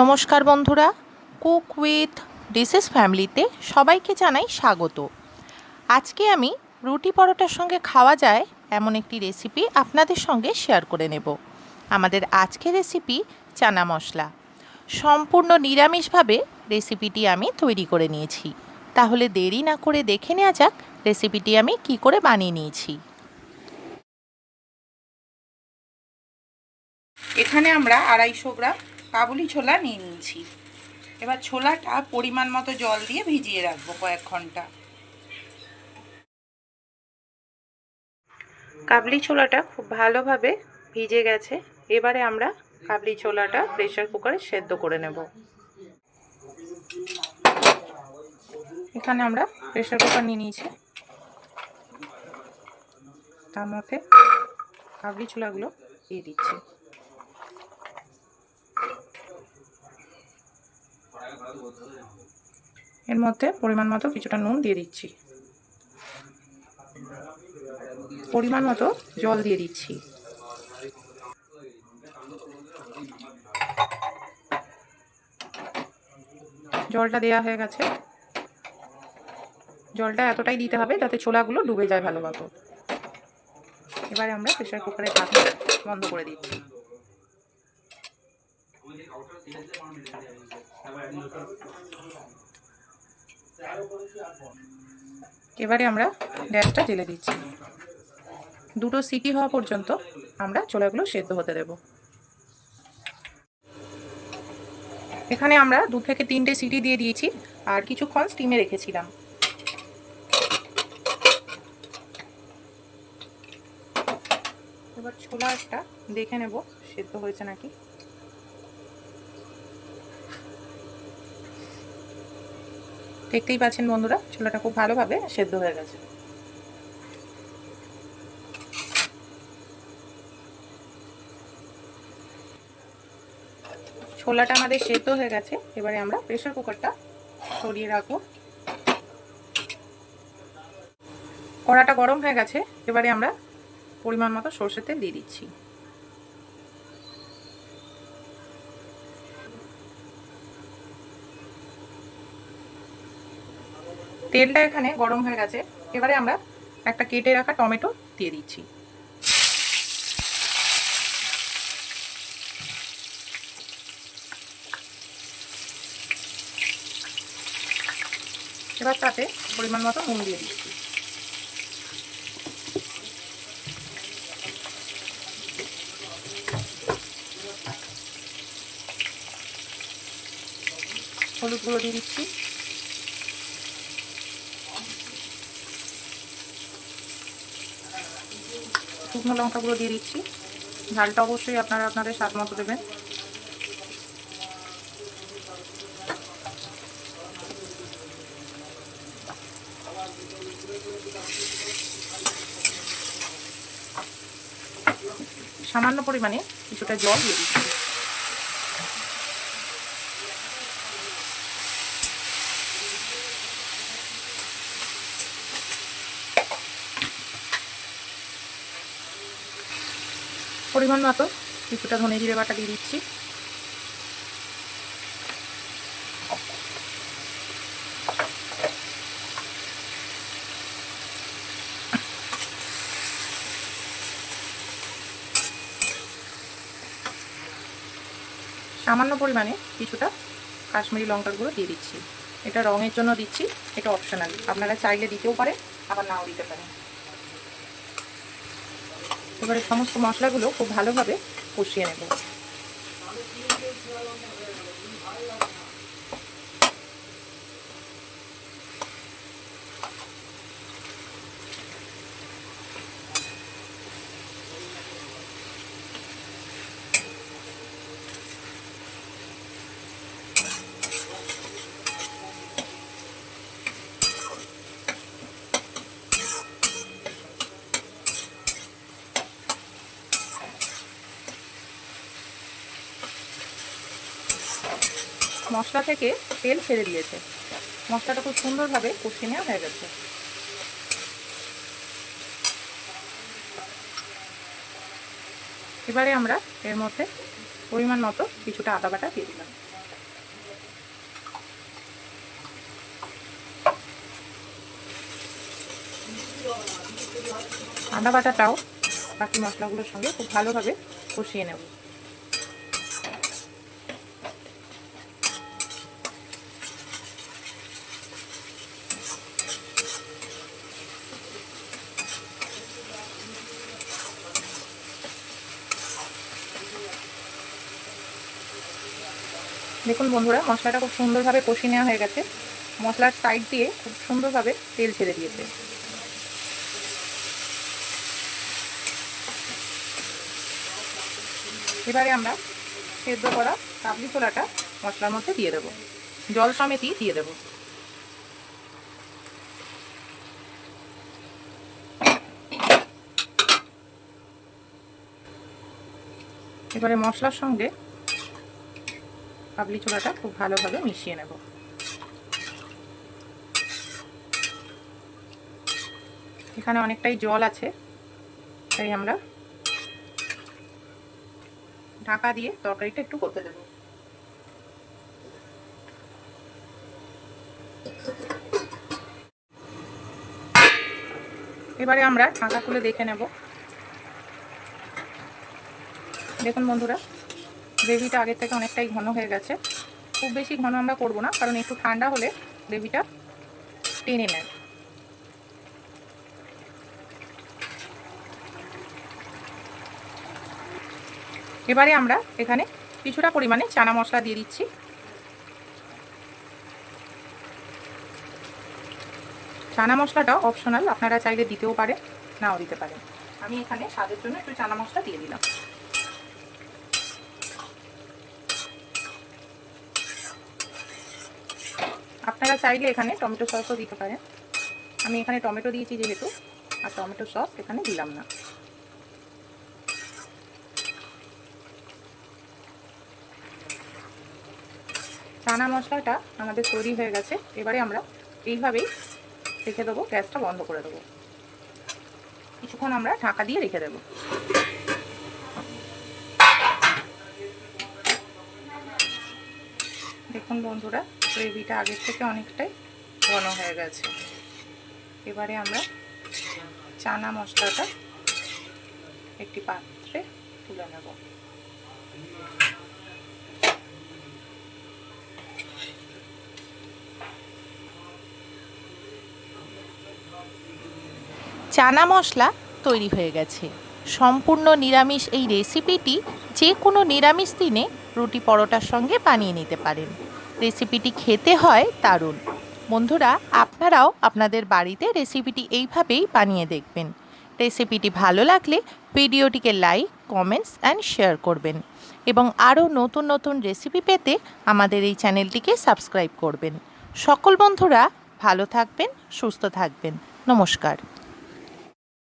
নমস্কার বন্ধুরা, cook with dishes ফ্যামিলিতে সবাইকে জানাই স্বাগত। আজকে আমি রুটি পরোটার সঙ্গে খাওয়া যায় এমন একটি রেসিপি আপনাদের সঙ্গে শেয়ার করে নেব। আমাদের আজকের রেসিপি চানা মশলা। সম্পূর্ণ নিরামিষভাবে রেসিপিটি আমি তৈরি করে নিয়েছি। তাহলে দেরি না করে দেখে নেওয়া যাক রেসিপিটি আমি কি করে বানিয়ে নিয়েছি। এখানে আমরা আড়াইশো গ্রাম কাবুলি ছোলা নিয়ে নিয়েছি। এবার ছোলাটা পরিমাণ মতো জল দিয়ে ভিজিয়ে রাখব কয়েক ঘণ্টা। কাবলি ছোলাটা খুব ভালোভাবে ভিজে গেছে। এবারে আমরা কাবলি ছোলাটা প্রেশার কুকারে সেদ্ধ করে নেব। এখানে আমরা প্রেশার কুকার নিয়ে নিয়েছি। তার মধ্যে কাবলি ছোলাগুলো দিয়ে দিচ্ছি। এর মধ্যে পরিমাণ মতো কিছুটা নুন দিয়ে দিচ্ছি। পরিমাণ মতো জল দিয়ে দিচ্ছি। জলটা দেয়া হয়ে গেছে। জলটা এতটাই দিতে হবে যাতে ছোলাগুলো ডুবে যায় ভালো মতো। এবারে আমরা প্রেশার কুকারে ঢাকা বন্ধ করে দিচ্ছি। এবারে আমরা গ্যাসটা জেলে দিচ্ছি। দুটো সিটি হওয়া পর্যন্ত আমরা ছোলাগুলো সেদ্ধ হতে দেব। এখানে আমরা দু থেকে তিনটে সিটি দিয়ে দিয়েছি, আর কিছুক্ষণ স্টিমে রেখেছিলাম। এবার ছোলা একটা দেখে নেব, সেদ্ধ হয়েছে নাকি? দেখতেই পাচ্ছেন বন্ধুরা, ছোলাটা খুব ভালোভাবে সেদ্ধ হয়ে গেছে। ছোলাটা আমাদের সেদ্ধ হয়ে গেছে, এবারে আমরা প্রেশার কুকারটা সরিয়ে রাখব। কড়াটা গরম হয়ে গেছে, এবারে আমরা পরিমাণ মতো সর্ষের তেল দিয়ে দিচ্ছি। তেলটা এখানে গরম হয়ে গেছে। এবারে আমরা একটা কেটে রাখা টমেটো দিয়ে দিচ্ছি। এবার তাতে পরিমাণ মতো নুন দিয়ে দিচ্ছি। হলুদ গুঁড়ো দিয়ে দিচ্ছি। শুকনো লঙ্কাগুলো দিয়ে দিচ্ছি। ঝালটা অবশ্যই আপনারা আপনাদের স্বাদ মতো দেবেন। সামান্য পরিমাণে কিছুটা জল দিয়ে দিচ্ছি। পরিমাণ মতো। কিছুটা ধনে জিরে বাটা দিয়ে দিচ্ছি। সামান্য পরিমাণে কিছুটা কাশ্মীরি লঙ্কার গুঁড়ো দিয়ে দিচ্ছি। এটা রঙের জন্য দিচ্ছি, এটা অপশনাল আপনারা চাইলে দিতেও পারেন, আবার নাও দিতে পারেন। এবারে সমস্ত মশলাগুলো খুব ভালোভাবে কষিয়ে নেব। মশলা থেকে তেল ছেড়ে দিয়েছে। মশলাটা খুব সুন্দরভাবে কষিয়ে নেওয়া হয়ে গেছে। এবারে আমরা এর মধ্যে পরিমাণ মতো কিছুটা আদা বাটা দিয়ে দিলাম। আদা বাটাটাও বাকি মশলাগুলোর সঙ্গে খুব ভালোভাবে কষিয়ে নেব। দেখুন বন্ধুরা, মশলাটা খুব সুন্দরভাবে কষিয়ে নেওয়া হয়ে গেছে। মশলার সাইড দিয়ে খুব সুন্দরভাবে তেল ছেড়ে দিয়েছে। এবারে আমরা সেদ্ধ করা কাবলি ছোলাটা মশলার মধ্যে দিয়ে দেবো। জল সমেতই দিয়ে দেবো। এবারে মশলার সঙ্গে কাবলি ছোলাটা খুব ভালোভাবে মিশিয়ে নেব। এখানে অনেকটাই জল আছে, তাই আমরা ঢাকা দিয়ে তরকারিটা একটু করতে দেব। এবারে আমরা ঢাকা খুলে দেখে নেব। দেখুন বন্ধুরা গ্রেভিটা আগের থেকে অনেকটাই ঘন হয়ে গেছে। খুব বেশি ঘন আমরা করব না, কারণ একটু ঠান্ডা হলে গ্রেভিটা টেনে নেয়। এবারে আমরা এখানে কিছুটা পরিমাণে চানা মশলা দিয়ে দিচ্ছি। চানা মশলাটা অপশনাল আপনারা চাইলে দিতেও পারেন, নাও দিতে পারেন। আমি এখানে স্বাদের জন্য একটু চানা মশলা দিয়ে দিলাম। আপনারা চাইলে এখানে টমেটো সসও দিতে পারেন। আমি এখানে টমেটো দিয়েছি যেহেতু, আর টমেটো সস এখানে দিলাম না। চানা মশলাটা আমাদের তৈরি হয়ে গেছে। এবারে আমরা এইভাবেই রেখে দেবো, গ্যাসটা বন্ধ করে দেবো। কিছুক্ষণ আমরা ঢাকা দিয়ে রেখে দেবো। দেখুন বন্ধুরা গ্রেভিটা আগের থেকে অনেকটাই ঘন হয়ে গেছে। এবারে আমরা চানা মশলাটা একটি পাত্রে তুলে নেব। চানা মশলা তৈরি হয়ে গেছে। সম্পূর্ণ নিরামিষ এই রেসিপিটি যে কোনো নিরামিষ দিনে রুটি পরোটার সঙ্গে বানিয়ে নিতে পারেন। রেসিপিটি খেতে হয় দারুণ বন্ধুরা, আপনারাও আপনাদের বাড়িতে রেসিপিটি এইভাবেই বানিয়ে দেখবেন। রেসিপিটি ভালো লাগলে ভিডিওটিকে লাইক কমেন্টস অ্যান্ড শেয়ার করবেন এবং আরও নতুন নতুন রেসিপি পেতে আমাদের এই চ্যানেলটিকে সাবস্ক্রাইব করবেন। সকল বন্ধুরা ভালো থাকবেন, সুস্থ থাকবেন। নমস্কার।